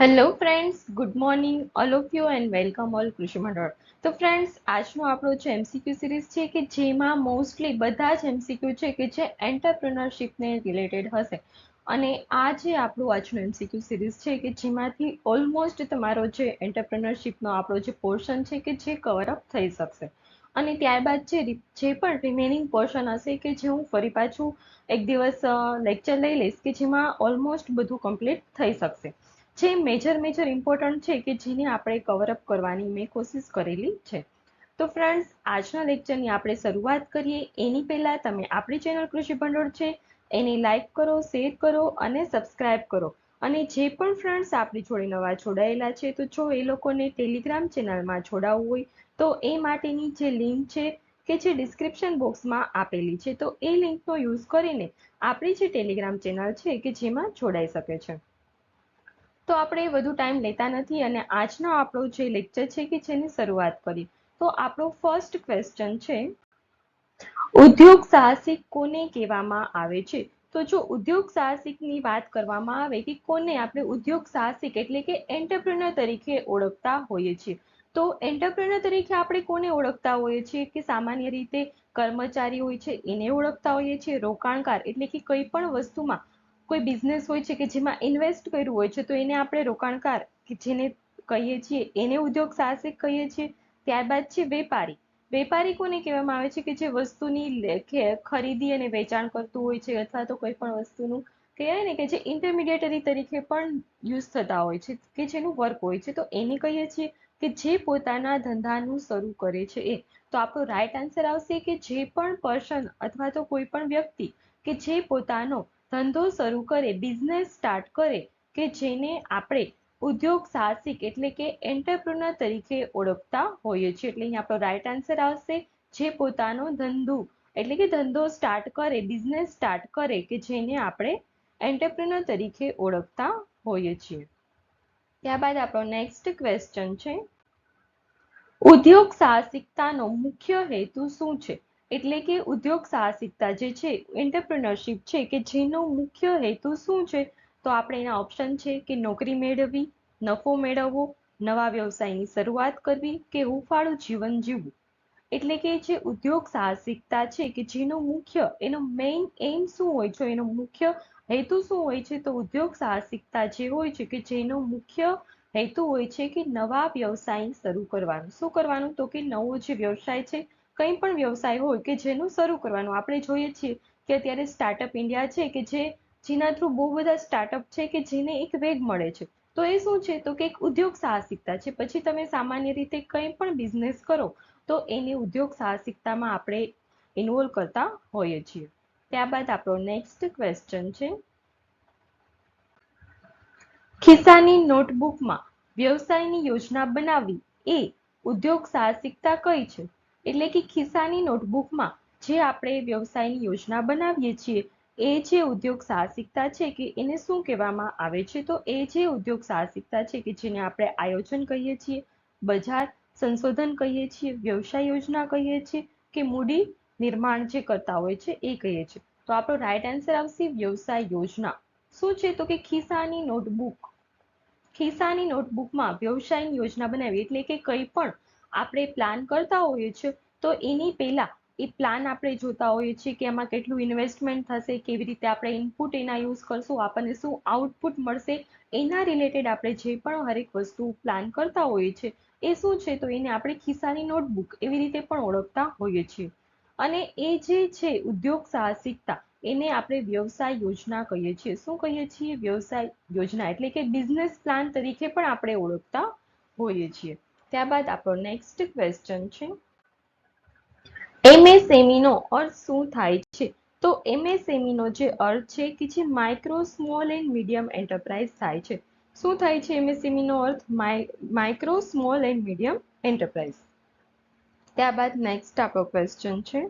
Hello friends good morning all of you and welcome all કૃષિ મંડળ તો friends આજનો આપણો જે એમસીક્યુ સિરીઝ છે કે જેમાં મોસ્ટલી બધા જ એમસીક્યુ છે કે જે એન્ટરપ્રિનરશિપને રિલેટેડ હશે. અને આ જે આપણું આજનું એમસીક્યુ સિરીઝ છે કે જેમાંથી ઓલમોસ્ટ તમારો જે એન્ટરપ્રિનરશિપનો આપણો જે પોર્શન છે કે જે કવરઅપ થઈ શકશે. અને ત્યારબાદ જે જે પણ રિમેનિંગ પોર્શન હશે કે જે હું ફરી પાછું એક દિવસ લેક્ચર લઈ લઈશ કે જેમાં ઓલમોસ્ટ બધું કમ્પ્લીટ થઈ શકશે. જે મેજર મેજર ઇમ્પોર્ટન્ટ છે કે જેને આપણે કવરઅપ કરવાની મેં કોશિશ કરેલી છે. તો ફ્રેન્ડ્સ આજના લેક્ચરની આપણે શરૂઆત કરીએ. એની પહેલાં તમે આપણી ચેનલ કૃષિ ભંડોળ છે, એને લાઇક કરો શેર કરો અને સબસ્ક્રાઇબ કરો. અને જે પણ ફ્રેન્ડ્સ આપણી જોડે નવા જોડાયેલા છે, તો જો એ લોકોને ટેલિગ્રામ ચેનલમાં જોડાવવું હોય, તો એ માટેની જે લિંક છે કે જે ડિસ્ક્રિપ્શન બોક્સમાં આપેલી છે, તો એ લિંકનો યુઝ કરીને આપણી જે ટેલિગ્રામ ચેનલ છે કે જેમાં જોડાઈ શકે છે. તો આપણે વધુ ટાઈમ લેતા નથી અને આજનો આપણો જે લેક્ચર છે કે જેની શરૂઆત કરી તો આપણો ફર્સ્ટ ક્વેશ્ચન છે, ઉદ્યોગ સાહસિક કોને કહેવામાં આવે છે? તો જો ઉદ્યોગ સાહસિકની વાત કરવામાં આવે કે કોને આપણે ઉદ્યોગ સાહસિક એટલે કે એન્ટરપ્રિનર તરીકે ઓળખતા હોઈએ છીએ, તો એન્ટરપ્રિનર તરીકે આપણે કોને ઓળખતા હોઈએ છીએ? કે સામાન્ય રીતે કર્મચારી હોય છે, એને ઓળખતા હોઈએ છીએ, રોકાણકાર એટલે કે કોઈ પણ વસ્તુમાં કોઈ બિઝનેસ હોય છે કે જેમાં ઇન્વેસ્ટ કર્યું હોય છે, તો એને આપણે રોકાણકાર કે જેને કહીએ છીએ, એને ઉદ્યોગ સાહસિક કહીએ છીએ, ત્યારબાદ છે વેપારી. વેપારી કોને કહેવામાં આવે છે કે જે વસ્તુની ખરીદી અને વેચાણ કરતું હોય છે અથવા તો કોઈ પણ વસ્તુનું, કહેવાય ને કે જે ઇન્ટરમિડિયેટરી તરીકે પણ યુઝ થતા હોય છે, કે જેનું વર્ક હોય છે, તો એને કહીએ છીએ કે જે પોતાના ધંધાનું શરૂ કરે છે એ. તો આપણો રાઈટ આન્સર આવશે કે જે પણ પર્સન અથવા તો કોઈ પણ વ્યક્તિ કે જે પોતાનો ધંધો શરૂ કરે બિઝનેસ સ્ટાર્ટ કરે કે જેને આપણે ઉદ્યોગ સાહસિક એટલે કે એન્ટરપ્રુનર તરીકે ઓળખતા હોઈએ છીએ. એટલે અહીંયા આપણો રાઈટ આન્સર આવશે જે પોતાનો ધંધો એટલે કે ધંધો સ્ટાર્ટ કરે બિઝનેસ સ્ટાર્ટ કરે કે જેને આપણે એન્ટરપ્રિનર તરીકે ઓળખતા હોઈએ છીએ. ત્યારબાદ આપણો નેક્સ્ટ ક્વેશ્ચન છે. ઉદ્યોગ સાહસિકતાનો મુખ્ય હેતુ શું છે? એટલે કે ઉદ્યોગ સાહસિકતા જે છે એન્ટરપ્રિનરશિપ છે, કે જેનો મુખ્ય હેતુ શું છે? તો આપણે એના ઓપ્શન છે કે નોકરી મેળવવી, નફો મેળવવો, નવા વ્યવસાયની શરૂઆત કરવી કે હુંફાળું જીવન જીવવું. એટલે કે જે ઉદ્યોગ સાહસિકતા છે કે જેનો મુખ્ય, એનો મેઇન એમ શું હોય છે? એનો મુખ્ય હેતુ શું હોય છે? તો ઉદ્યોગ સાહસિકતા જે હોય છે કે જેનો મુખ્ય હેતુ હોય છે કે નવા વ્યવસાય શરૂ કરવાનું. શું કરવાનું? તો કે નવો જે વ્યવસાય છે કંઈ પણ વ્યવસાય હોય કે જેનું શરૂ કરવાનું. આપણે જોઈએ છીએ કે અત્યારે સ્ટાર્ટઅપ ઇન્ડિયા છે કે જે જેના થ્રુ બહુ બધા સ્ટાર્ટઅપ છે કે જેને એક વેગ મળે છે. તો એ શું છે? તો કે એક ઉદ્યોગ સાહસિકતા છે. પછી તમે સામાન્ય રીતે કંઈ પણ બિઝનેસ કરો, તો એને ઉદ્યોગ સાહસિકતામાં આપણે ઇન્વોલ્વ કરતા હોઈએ છીએ. ત્યારબાદ આપણો નેક્સ્ટ ક્વેશ્ચન છે. ખિસ્સાની નોટબુકમાં વ્યવસાયની યોજના બનાવવી એ ઉદ્યોગ સાહસિકતા કઈ છે? એટલે કે ખિસ્સાની નોટબુકમાં જે આપણે વ્યવસાયની યોજના બનાવીએ છીએ, એ જે ઉદ્યોગ સાહસિકતા છે કે એને શું કહેવામાં આવે છે? તો એ જે ઉદ્યોગ સાહસિકતા છે કે જેને આપણે આયોજન કહીએ છીએ, બજાર સંશોધન કહીએ છીએ, વ્યવસાય યોજના કહીએ છીએ કે મૂડી નિર્માણ જે કરતા હોય છે એ કહીએ છીએ. તો આપણો રાઈટ આન્સર આવશે વ્યવસાય યોજના. શું છે? તો કે ખિસ્સાની નોટબુક, ખિસ્સાની નોટબુકમાં વ્યવસાયની યોજના બનાવી, એટલે કે કંઈ પણ આપણે પ્લાન કરતા હોઈએ છીએ, તો એની પહેલાં એ પ્લાન આપણે જોતા હોઈએ છીએ કે એમાં કેટલું ઇન્વેસ્ટમેન્ટ થશે, કેવી રીતે આપણે ઇનપુટ એના યુઝ કરશું, આપણને શું આઉટપુટ મળશે, એના રિલેટેડ આપણે જે પણ હરેક વસ્તુ પ્લાન કરતા હોઈએ છીએ, એ શું છે તો એને આપણે ખિસ્સાની નોટબુક એવી રીતે પણ ઓળખતા હોઈએ છીએ. અને એ જે છે ઉદ્યોગ સાહસિકતા, એને આપણે વ્યવસાય યોજના કહીએ છીએ. શું કહીએ છીએ? વ્યવસાય યોજના એટલે કે બિઝનેસ પ્લાન તરીકે પણ આપણે ઓળખતા હોઈએ છીએ. ત્યારબાદ આપણો નેક્સ્ટ ક્વેશ્ચન છે. એમએસએમઈનો અર્થ શું થાય છે? તો એમએસએમઈનો જે અર્થ છે કે જે micro small and medium enterprise થાય છે. શું થાય છે એમએસએમઈનો અર્થ? Micro small and medium enterprise ત્યારબાદ નેક્સ્ટ આપણો ક્વેશ્ચન છે.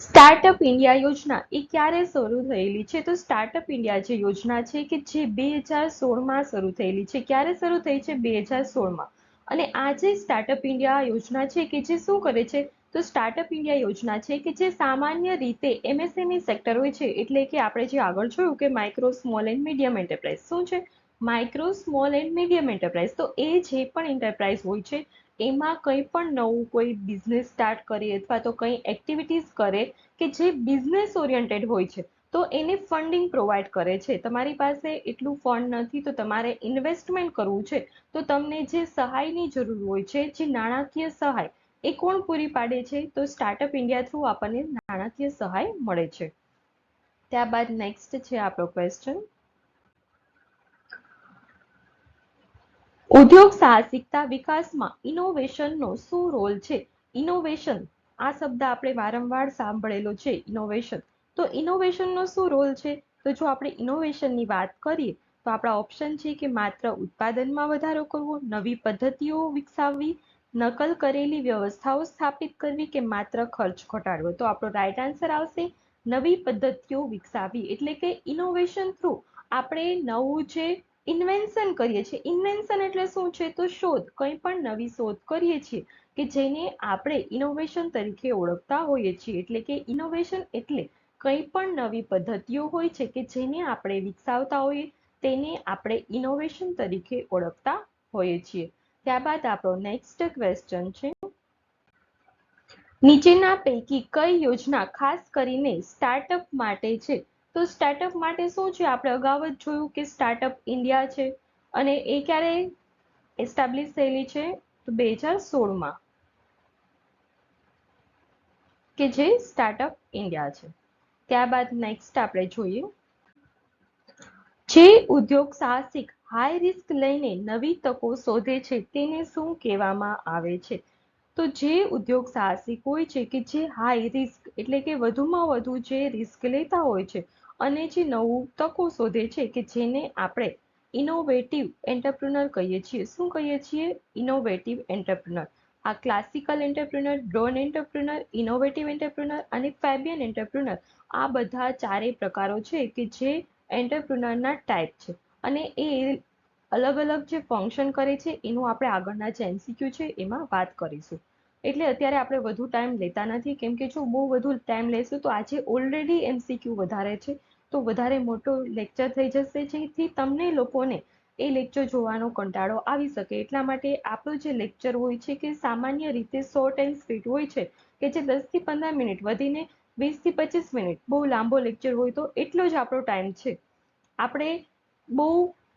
સ્ટાર્ટઅપ ઇન્ડિયા યોજના, એ ક્યારે શરૂ થયેલી છે? તો સ્ટાર્ટઅપ ઇન્ડિયા જે યોજના છે કે જે બે હજાર સોળમાં શરૂ થયેલી છે. ક્યારે શરૂ થઈ છે? બે હજાર સોળમાં. અને આ જે સ્ટાર્ટઅપ ઇન્ડિયા યોજના છે કે જે શું કરે છે? તો સ્ટાર્ટઅપ ઇન્ડિયા યોજના છે કે જે સામાન્ય રીતે એમએસએમઈ સેક્ટર હોય છે, એટલે કે આપણે જે આગળ જોયું કે micro small and medium enterprise શું છે? Micro small and medium enterprise તો એ જે પણ એન્ટરપ્રાઇઝ હોય છે, એમાં કંઈ પણ નવું કોઈ બિઝનેસ સ્ટાર્ટ કરે અથવા તો કંઈ એક્ટિવિટીઝ કરે કે જે બિઝનેસ ઓરિયન્ટેડ હોય છે તો એને ફંડિંગ પ્રોવાઈડ કરે છે. તમારી પાસે એટલું ફંડ નથી, તો તમારે ઇન્વેસ્ટમેન્ટ કરવું છે. તો તમને જે સહાયની જરૂર હોય છે, જે નાણાકીય સહાય, એ કોણ પૂરી પાડે છે? તો સ્ટાર્ટઅપ ઇન્ડિયા થ્રુ આપણને નાણાકીય સહાય મળે છે. ત્યારબાદ નેક્સ્ટ છે આપણો ક્વેશ્ચન ઉદ્યોગ સાહસિકતા વિકાસમાં ઇનોવેશનનો શું રોલ છે? ઇનોવેશન આ શબ્દ આપણે વારંવાર સાંભળેલો છે ઇનોવેશન તો ઇનોવેશનનો શું રોલ છે? તો જો આપણે ઇનોવેશનની વાત કરીએ, તો આપણા ઓપ્શન છે કે માત્ર ઉત્પાદનમાં વધારો કરવો, નવી પદ્ધતિઓ વિકસાવવી, નકલ કરેલી વ્યવસ્થાઓ સ્થાપિત કરવી કે માત્ર ખર્ચ ઘટાડવો. તો આપણો રાઈટ આન્સર આવશે નવી પદ્ધતિઓ વિકસાવવી. એટલે કે ઇનોવેશન થ્રુ આપણે નવું જે ઇન્વેન્શન કરીએ છીએ. ઇન્વેન્શન એટલે શું છે? તો શોધ. કંઈ પણ નવી શોધ કરીએ છીએ કે જેને આપણે ઇનોવેશન તરીકે ઓળખતા હોઈએ છીએ. એટલે કે ઇનોવેશન એટલે કંઈ પણ નવી પદ્ધતિઓ હોય છે કે જેને આપણે વિકસાવતા હોઈએ, તેને આપણે ઇનોવેશન તરીકે ઓળખતા હોઈએ છીએ. ત્યારબાદ આપણો નેક્સ્ટ ક્વેશ્ચન છે. નીચેના પૈકી કઈ યોજના ખાસ કરીને સ્ટાર્ટઅપ માટે છે? તો સ્ટાર્ટઅપ માટે શું છે? આપણે અગાઉ જ જોયું કે સ્ટાર્ટઅપ ઇન્ડિયા છે અને એ ક્યારે એસ્ટાબ્લિશ થયેલી છે? તો બે હજાર સોળમાં. કે જે સ્ટાર્ટઅપ ઇન્ડિયા છે. ત્યારબાદ નેક્સ્ટ આપણે જોઈએ. જે ઉદ્યોગ સાહસિક હાઈ રિસ્ક લઈને નવી તકો શોધે છે તેને શું કહેવામાં આવે છે? તો જે ઉદ્યોગ સાહસિક હોય છે કે જે હાઈ રિસ્ક એટલે કે વધુમાં વધુ જે રિસ્ક લેતા હોય છે અને જે નવું તકો શોધે છે કે જેને આપણે ઇનોવેટિવ એન્ટરપ્રિનર કહીએ છીએ. શું કહીએ છીએ? ઇનોવેટિવ એન્ટરપ્રિનર આ classical entrepreneur drone entrepreneur innovative entrepreneur અને ફેબિયન એન્ટરપ્રિનર આ બધા ચારેય પ્રકારો છે કે જે એન્ટરપ્રિનરના ટાઈપ છે. અને એ અલગ અલગ જે ફંક્શન કરે છે એનું આપણે આગળના જે એમસીક્યુ છે એમાં વાત કરીશું. એટલે અત્યારે આપણે વધુ ટાઈમ લેતા નથી, કેમ કે જો બહુ વધુ ટાઈમ લેશું તો આજે ઓલરેડી એમસીક્યુ વધારે છે. તો વધારે મોટો લેક્ચર થઈ જશે જેથી તમને લોકોને એ લેક્ચર જોવાનો કંટાળો આવી શકે. એટલા માટે આપણું જે લેક્ચર હોય છે કે સામાન્ય રીતે શોર્ટ એન્ડ સ્વીટ હોય છે કે જે દસથી પંદર મિનિટ વધીને વીસથી પચીસ મિનિટ બહુ લાંબો લેક્ચર હોય તો એટલો જ આપણો ટાઈમ છે. આપણે બહુ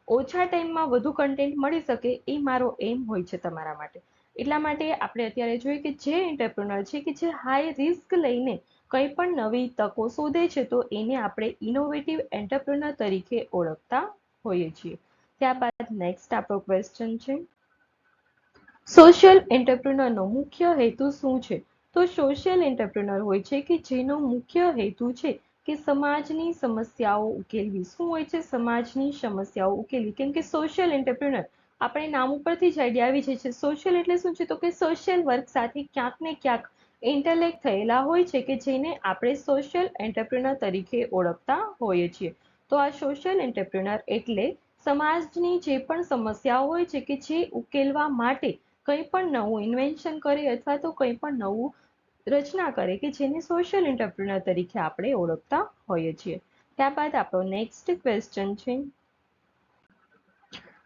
ઓછા ટાઈમમાં વધુ કન્ટેન્ટ મળી શકે એ મારો એમ હોય છે તમારા માટે. એટલા માટે આપણે અત્યારે જોઈએ કે જે એન્ટરપ્રિનર છે કે જે હાઈ રિસ્ક લઈને કંઈ પણ નવી તકો શોધે છે તો એને આપણે ઇનોવેટિવ એન્ટરપ્રિનર તરીકે ઓળખતા હોઈએ છીએ. ત્યારબાદ નેક્સ્ટ આપણો ક્વેશ્ચન છે. સોશિયલ એન્ટરપ્રિનરનો મુખ્ય હેતુ શું છે? તો સોશિયલ એન્ટરપ્રિનર હોય છે કે જેનો મુખ્ય હેતુ છે કે સમાજની સમસ્યાઓ ઉકેલવી. શું હોય છે સમાજની સમસ્યાઓ ઉકેલવી? કેમ કે સોશિયલ એન્ટરપ્રિનર આપણે નામ ઉપરથી જ આઈડિયા આવી જાય છે. સોશિયલ એટલે શું છે? તો કે સોશિયલ વર્ક સાથે ક્યાંક ને ક્યાંક ઇન્ટરલેક્ટ થયેલા હોય છે કે જેને આપણે સોશિયલ એન્ટરપ્રિનર તરીકે ઓળખતા હોઈએ છીએ. તો આ સોશિયલ એન્ટરપ્રિનર એટલે સમાજની જે પણ સમસ્યાઓ હોય છે કે જે ઉકેલવા માટે કંઈ પણ નવું ઇન્વેન્શન કરે અથવા તો કંઈ પણ નવું રચના કરે કે જેને સોશિયલ એન્ટરપ્રિનર તરીકે આપણે ઓળખતા હોઈએ છીએ. ત્યારબાદ આપણો નેક્સ્ટ ક્વેશ્ચન છે.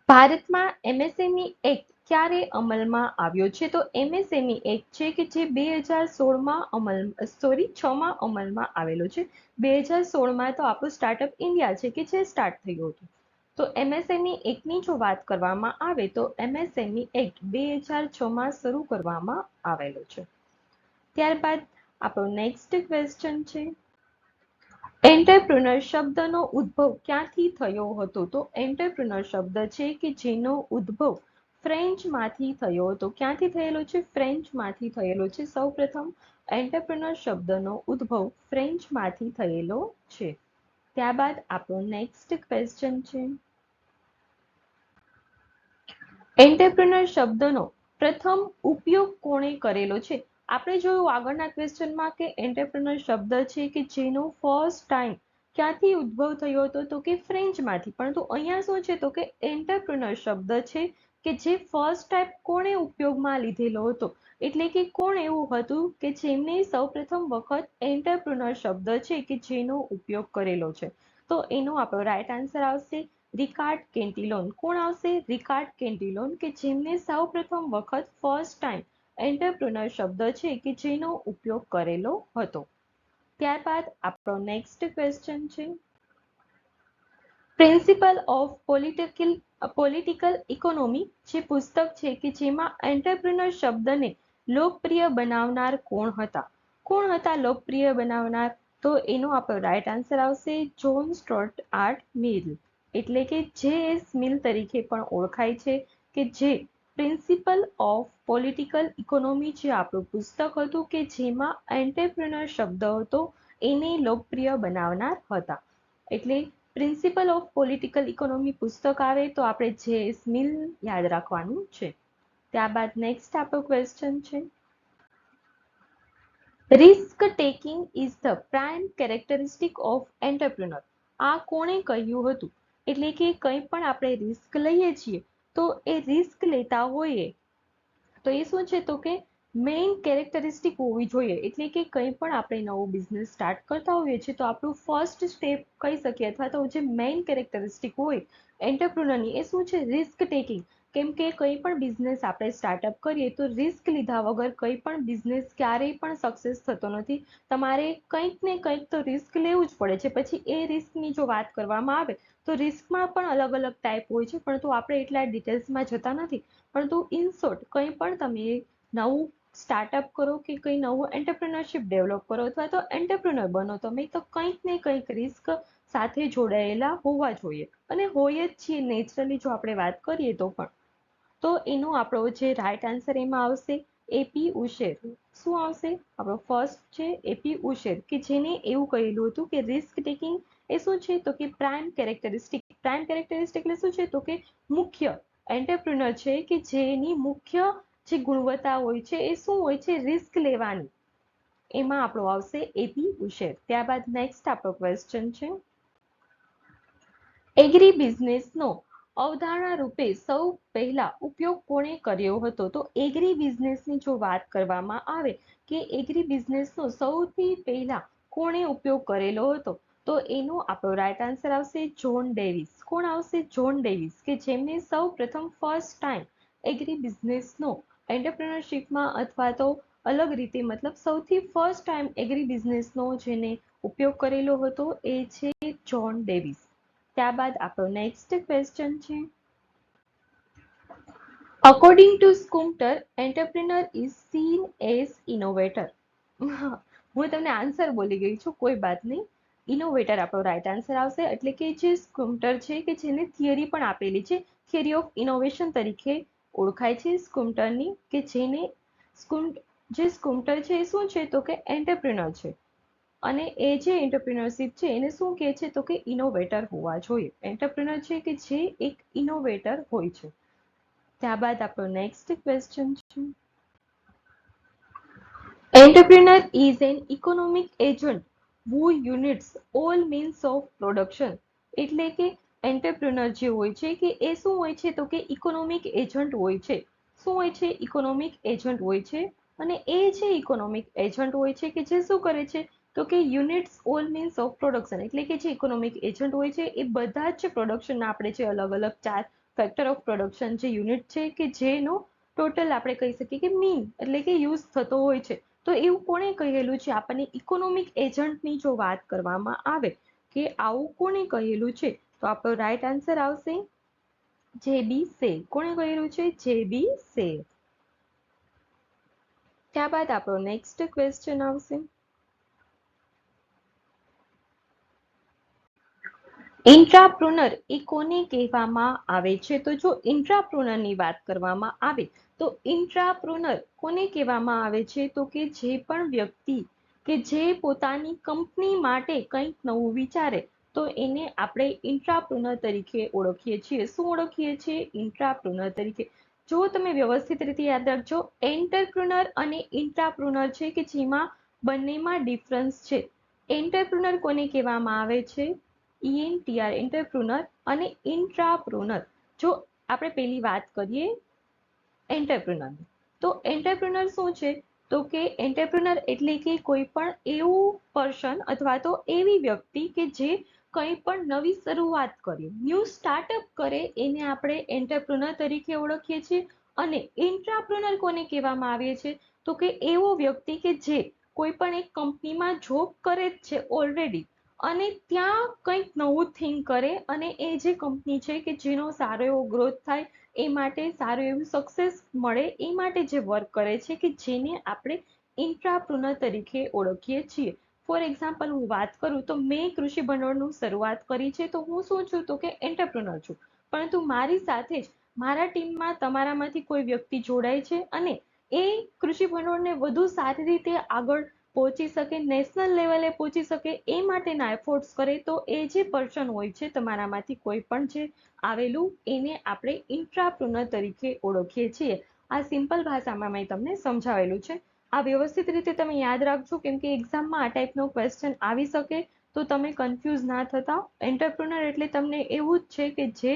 ભારતમાં એમએસએમઈ એક્ટ ક્યારે અમલમાં આવ્યો છે? તો એમએસએમઈ એક્ટ છે કે જે બે હજાર સોળમાં અમલ સોરી છમાં અમલમાં આવેલો છે. બે હજાર સોળમાં તો આપણું સ્ટાર્ટઅપ ઇન્ડિયા છે કે જે સ્ટાર્ટ થયું હતું? તો એમએસએમઈ એક્ટની જો વાત કરવામાં આવે તો એમએસએમઈ એક્ટ બે હજાર છમાં શરૂ કરવામાં આવેલો છે. ત્યારબાદ આપણો નેક્સ્ટ ક્વેશ્ચન છે. એન્ટરપ્રુનર શબ્દનો ઉદ્ભવ ક્યાંથી થયો હતો? તો એન્ટરપ્રુનર શબ્દ છે કે જેનો ઉદ્ભવ ફ્રેન્ચમાંથી થયો હતો. ક્યાંથી થયેલો છે? ફ્રેન્ચમાંથી થયેલો છે. સૌપ્રથમ એન્ટરપ્રુનર શબ્દનો ઉદ્ભવ ફ્રેન્ચમાંથી થયેલો છે. ત્યારબાદ આપણો નેક્સ્ટ ક્વેશ્ચન છે. એન્ટરપ્રુનર શબ્દનો પ્રથમ ઉપયોગ કોણે કરેલો છે? આપણે જોયું આગળના ક્વેશ્ચનમાં કે એન્ટરપ્રિનર શબ્દ છે કે જેનો ફર્સ્ટ ટાઈમ ક્યાંથી ઉદ્ભવ થયો હતો તો કે ફ્રેન્ચમાંથી પરંતુ અહીંયા શું છે તો કે એન્ટરપ્રિનર શબ્દ છે કે જે ફર્સ્ટ ટાઈપ કોણે ઉપયોગમાં લીધેલો હતો? એટલે કે કોણ એવું હતું કે જેમને સૌપ્રથમ વખત એન્ટરપ્રિનર શબ્દ છે કે જેનો ઉપયોગ કરેલો છે? તો એનો આપણો રાઈટ આન્સર આવશે. રિકાર્ડ કેન્ટિલોન. કોણ આવશે? રિકાર્ડ કેન્ટિલોન, કે જેમને સૌ પ્રથમ વખત ફર્સ્ટ ટાઈમ એન્ટરપ્રુનર શબ્દ છે, કે જેનો ઉપયોગ કરેલો હતો. ત્યારબાદ આપણો નેક્સ્ટ ક્વેશ્ચન છે. Principle of political political economy જે પુસ્તક છે, કે જેમાં એન્ટરપ્રિનર શબ્દને લોકપ્રિય બનાવનાર કોણ હતા? કોણ હતા લોકપ્રિય બનાવનાર? તો એનો આપણો રાઈટ આન્સર આવશે જોન સ્ટોર્ટ આર્ટ મિલ એટલે કે જે એસ મિલ તરીકે પણ ઓળખાય છે કે જે પ્રિન્સિપલ ઓફ પોલિટિકલ ઇકોનોમી જે આપણું પુસ્તક હતું કે જેમાં એન્ટરપ્રિનર શબ્દ હતો, એને લોકપ્રિય બનાવનાર હતા. એટલે પ્રિન્સિપલ ઓફ પોલિટિકલ ઇકોનોમી પુસ્તક આવે તો આપણે જે મિલ યાદ રાખવાનું છે. ત્યારબાદ નેક્સ્ટ આપણો ક્વેશ્ચન છે. Risk taking is the prime characteristic of entrepreneur આ કોણે કહ્યું હતું? એટલે કે કંઈ પણ આપણે રિસ્ક લઈએ છીએ, તો એ રિસ્ક લેતા હોઈએ. તો એ શું છે? તો કે મેઇન કેરેક્ટરિસ્ટિક હોવી જોઈએ. એટલે કે કંઈ પણ આપણે નવો બિઝનેસ સ્ટાર્ટ કરતા હોઈએ છીએ, તો આપણું ફર્સ્ટ સ્ટેપ કહી શકીએ, અથવા તો જે મેઇન કેરેક્ટરિસ્ટિક હોય એન્ટરપ્રુનરની એ શું છે? રિસ્ક ટેકિંગ કેમ કે કંઈ પણ બિઝનેસ આપણે સ્ટાર્ટઅપ કરીએ તો રિસ્ક લીધા વગર કંઈ પણ બિઝનેસ ક્યારેય પણ સક્સેસ થતો નથી. તમારે કંઈક ને કંઈક તો રિસ્ક લેવું જ પડે છે. પછી એ રિસ્કની જો વાત કરવામાં આવે તો રિસ્કમાં પણ અલગ અલગ ટાઈપ હોય છે, પરંતુ આપણે એટલા ડિટેલ્સમાં જતા નથી. પરંતુ ઇન કંઈ પણ તમે નવું સ્ટાર્ટઅપ કરો કે કંઈ નવું એન્ટરપ્રિનરશિપ ડેવલપ કરો અથવા તો એન્ટરપ્રિનર બનો તમે તો કંઈક ને કંઈક રિસ્ક સાથે જોડાયેલા હોવા જોઈએ. અને હોય જ છીએ. નેચરલી જો આપણે વાત કરીએ તો પણ. તો એનો આપણો જે રાઈટ આન્સર એમાં આવશે એપી ઉશેર શું આવશે? આપણો ફર્સ્ટ છે એપી ઉશેર કે જેને એવું કહેલું હતું કે રિસ્ક ટેકિંગ એ શું છે? તો કે પ્રાઇમ કેરેક્ટરિસ્ટિક પ્રાઇમ કેરેક્ટરિસ્ટિક એટલે શું છે? તો કે મુખ્ય એન્ટરપ્રિનર છે કે જેની મુખ્ય જે ગુણવત્તા હોય છે, એ શું હોય છે? રિસ્ક લેવાની. એમાં આપણો આવશે એપી ઉશેર ત્યારબાદ નેક્સ્ટ આપણો ક્વેશ્ચન છે. એગ્રી બિઝનેસનો અવધારણા રૂપે સૌ પહેલા ઉપયોગ કોણે કર્યો હતો? તો એગ્રી બિઝનેસની જો વાત કરવામાં આવે કે એગ્રી બિઝનેસનો સૌથી પહેલા કોણે ઉપયોગ કરેલો હતો? તો એનો આપણો રાઈટ આન્સર આવશે જોન ડેવિસ કોણ આવશે? જોન ડેવિસ કે જેમને સૌ પ્રથમ ફર્સ્ટ ટાઈમ એગ્રી બિઝનેસનો એન્ટરપ્રિનરશિપમાં અથવા તો અલગ રીતે મતલબ સૌથી ફર્સ્ટ ટાઈમ એગ્રી બિઝનેસનો જેને ઉપયોગ કરેલો હતો એ છે જોન ડેવિસ ત્યારબાદ આપણો નેક્સ્ટ ક્વેશ્ચન છે. According to Schumpeter entrepreneur is seen as innovator હું તમને આન્સર બોલી ગઈ છું, કોઈ બાત નહીં. ઇનોવેટર આપણો રાઈટ આન્સર આવશે, એટલે કે જે સ્કુમ્ટર છે કે જેને થિયરી પણ આપેલી છે થિયરી ઓફ ઇનોવેશન તરીકે ઓળખાય છે સ્કૂમટરની કે જેને સ્કુમ જે સ્કૂમટર છે એ શું છે તો કે એન્ટરપ્રિનર છે. અને એ જે એન્ટરપ્રિનરશિપ છે, એને શું કહે છે? તો કે ઇનોવેટર હોવા જોઈએ. એન્ટરપ્રિનર છે કે જે એક ઇનોવેટર હોય છે. ત્યારબાદ આપણો નેક્સ્ટ ક્વેશ્ચન છે. Entrepreneur is an economic agent who units all means of production. એટલે કે એન્ટરપ્રિનર જે હોય છે કે એ શું હોય છે? તો કે ઇકોનોમિક એજન્ટ હોય છે. શું હોય છે? ઇકોનોમિક એજન્ટ હોય છે. અને એ જે ઇકોનોમિક એજન્ટ હોય છે કે જે શું કરે છે? તો કે units all means of production એટલે કે જે ઇકોનોમિક એજન્ટ હોય છે, એ બધા જ પ્રોડક્શનના આપણે જે અલગ અલગ ચાર ફેક્ટર ઓફ પ્રોડક્શન જે યુનિટ છે કે જેનો ટોટલ આપણે કહી શકીએ કે મીન એટલે કે યુઝ થતો હોય છે. તો એવું કોણે કહેલું છે? આપણને ઇકોનોમિક એજન્ટની જો વાત કરવામાં આવે કે આવું કોણે કહેલું છે? તો આપણો રાઈટ આન્સર આવશે જે બી સે કોણે કહેલું છે? જે બી સે ત્યારબાદ આપણો નેક્સ્ટ ક્વેશ્ચન આવશે. ઇન્ટ્રાપ્રુનર એ કોને કહેવામાં આવે છે? તો જો ઇન્ટ્રાપ્રુનરની વાત કરવામાં આવે, તો ઇન્ટ્રાપ્રુનર કોને કહેવામાં આવે છે? તો કે જે પણ વ્યક્તિ કે જે પોતાની કંપની માટે કંઈક નવું વિચારે, તો એને આપણે ઇન્ટ્રાપ્રુનર તરીકે ઓળખીએ છીએ. શું ઓળખીએ છીએ? ઇન્ટ્રાપ્રુનર તરીકે. જો તમે વ્યવસ્થિત રીતે યાદ રાખજો એન્ટરપ્રુનર અને ઇન્ટ્રાપ્રુનર છે કે જેમાં બંનેમાં ડિફરન્સ છે. એન્ટરપ્રુનર કોને કહેવામાં આવે છે? ઈએનટીઆર એન્ટરપ્રુનર અને ઇન્ટ્રાપ્રુનર જો આપણે પેલી વાત કરીએ એન્ટરપ્રુનરની તો એન્ટરપ્રુનર શું છે? તો કે એન્ટરપ્રુનર એટલે કે કોઈ પણ એવું પર્સન અથવા તો એવી વ્યક્તિ કે જે કંઈ પણ નવી શરૂઆત કરે. ન્યૂ સ્ટાર્ટઅપ કરે એને આપણે એન્ટરપ્રુનર તરીકે ઓળખીએ છીએ અને ઇન્ટ્રાપ્રુનર કોને કહેવામાં આવે છે? તો કે એવો વ્યક્તિ કે જે કોઈ પણ એક કંપનીમાં જોબ કરે જ છે ઓલરેડી અને ત્યાં કંઈક નવું થિંક કરે અને એ જે કંપની છે કે જેનો સારો એવો ગ્રોથ થાય, એ માટે સારું એવું સક્સેસ મળે, એ માટે જે વર્ક કરે છે કે જેને આપણે ઇન્ટ્રાપ્રુનર તરીકે ઓળખીએ છીએ. ફોર એક્ઝામ્પલ હું વાત કરું તો મેં કૃષિ ભંડોળનું શરૂઆત કરી છે તો હું શું છું તો કે એન્ટરપ્રુનર છું. પરંતુ મારી સાથે જ મારા ટીમમાં તમારામાંથી કોઈ વ્યક્તિ જોડાય છે અને એ કૃષિ ભંડોળને વધુ સારી રીતે આગળ પહોંચી શકે નેશનલ લેવલે પહોંચી શકે, એ માટેના એફોર્ટ્સ કરે, તો એ જે પર્સન હોય છે, તમારામાંથી કોઈ પણ જે આવેલું, એને આપણે ઇન્ટ્રાપ્રુનર તરીકે ઓળખીએ છીએ. આ સિમ્પલ ભાષામાં મેં તમને સમજાવેલું છે. આ વ્યવસ્થિત રીતે તમે યાદ રાખજો, કેમ કે એક્ઝામમાં આ ટાઈપનો ક્વેશ્ચન આવી શકે, તો તમે કન્ફ્યુઝ ના થતા એન્ટરપ્રુનર એટલે તમને એવું જ છે કે જે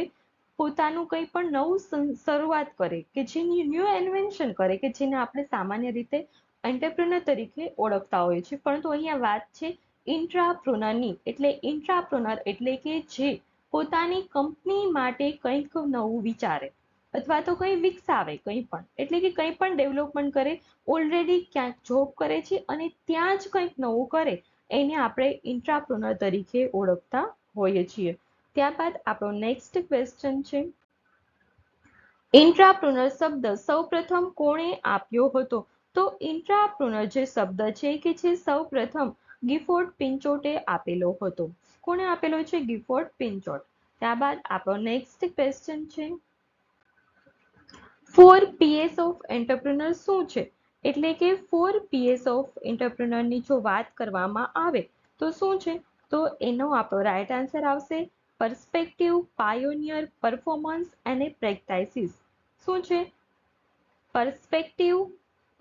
પોતાનું કંઈ પણ નવું શરૂઆત કરે, કે જે ન્યૂ ઇન્વેન્શન કરે, કે જેને આપણે સામાન્ય રીતે એન્ટરપ્રેનર તરીકે ઓળખતા હોય છે. પરંતુ અહીંયા વાત છે ઇન્ટ્રાપ્રોનરની એટલે ઇન્ટ્રાપ્રોનર એટલે કે જે પોતાની કંપની માટે કંઈક નવું વિચારે. અથવા તો કંઈ વિકસાવે કંઈ પણ. એટલે કે કંઈ પણ ડેવલપમેન્ટ કરે. ઓલરેડી ક્યાંક જોબ કરે છે અને ત્યાં જ કંઈક નવું કરે. એને આપણે ઇન્ટ્રાપ્રોનર તરીકે ઓળખતા હોઈએ છીએ. ત્યારબાદ આપણો નેક્સ્ટ ક્વેશ્ચન છે. ઇન્ટ્રાપ્રોનર શબ્દ સૌપ્રથમ કોણે આપ્યો હતો? તો ઇન્ટ્રાપ્રુનર જે શબ્દ છે કે જે સૌ પ્રથમ ગિફોર્ડ પિંચોટે આપેલો હતો. કોને આપેલો છે? Gifford Pinchot. ત્યારબાદ આપણો નેક્સ્ટ ક્વેશ્ચન છે. ફોર પીએસ ઓફ એન્ટરપ્રિનર શું છે? એટલે કે ફોર પીએસ ઓફ એન્ટરપ્રિનરની જો વાત કરવામાં આવે, તો શું છે? તો એનો આપણો રાઈટ આન્સર આવશે. પર્સપેક્ટિવ પાયોનિયર પરફોર્મન્સ અને પ્રેક્ટાઇસિસ શું છે? પર્સપેક્ટિવ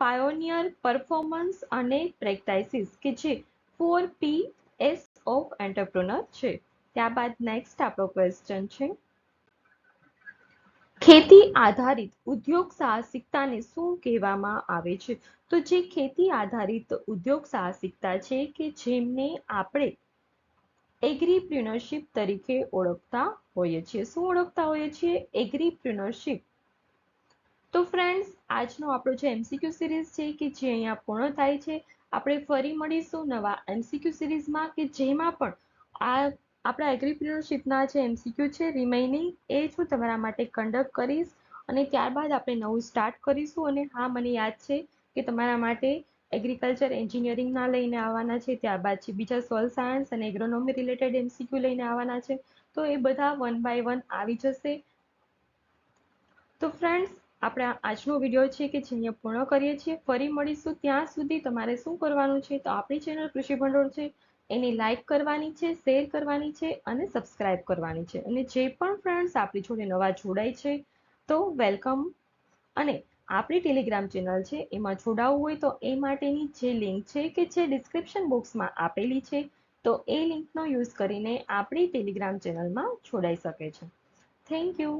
પાયોનિયર પરફોર્મન્સ અને પ્રેક્ટાઇસિસ કે જે four P S of entrepreneur છે. ત્યારબાદ નેક્સ્ટ આપણો ક્વેશ્ચન છે. ખેતી આધારિત ઉદ્યોગ સાહસિકતાને શું કહેવામાં આવે છે? તો જે ખેતી આધારિત ઉદ્યોગ સાહસિકતા છે કે જેમને આપણે એગ્રીપ્રિનરશિપ તરીકે ઓળખતા હોઈએ છીએ. શું ઓળખતા હોઈએ છીએ? એગ્રીપ્રિનરશિપ તો ફ્રેન્ડ્સ આજનો આપણો જે એમસીક્યુ સિરીઝ છે કે જે અહીંયા પૂર્ણ થાય છે, આપણે ફરી મળીશું નવા એમસીક્યુ સિરીઝમાં કે જેમાં પણ આ આપણા એગ્રીપ્રિનરશિપના જે એમસીક્યુ છે રિમેઇનિંગ એ જ હું તમારા માટે કન્ડક્ટ કરીશ અને ત્યારબાદ આપણે નવું સ્ટાર્ટ કરીશું અને હા, મને યાદ છે કે તમારા માટે એગ્રીકલ્ચર એન્જિનિયરિંગના લઈને આવવાના છે, ત્યારબાદ છે બીજા સોલ સાયન્સ અને એગ્રોનોમી રિલેટેડ એમસીક્યુ લઈને આવવાના છે, તો એ બધા વન બાય વન આવી જશે. તો ફ્રેન્ડ્સ આપણે આજનો વીડિયો છે કે જે અહીંયા પૂર્ણ કરીએ છીએ, ફરી મળીશું. ત્યાં સુધી તમારે શું કરવાનું છે તો આપણી ચેનલ કૃષિ ભંડોળ છે, એને લાઇક કરવાની છે શેર કરવાની છે અને સબસ્ક્રાઇબ કરવાની છે. અને જે પણ ફ્રેન્ડ્સ આપણી જોડે નવા જોડાય છે, તો વેલકમ અને આપણી ટેલિગ્રામ ચેનલ છે, એમાં જોડાવવું હોય તો એ માટેની જે લિંક છે કે જે ડિસ્ક્રિપ્શન બોક્સમાં આપેલી છે, તો એ લિંકનો યુઝ કરીને આપણી ટેલિગ્રામ ચેનલમાં જોડાઈ શકે છે. Thank you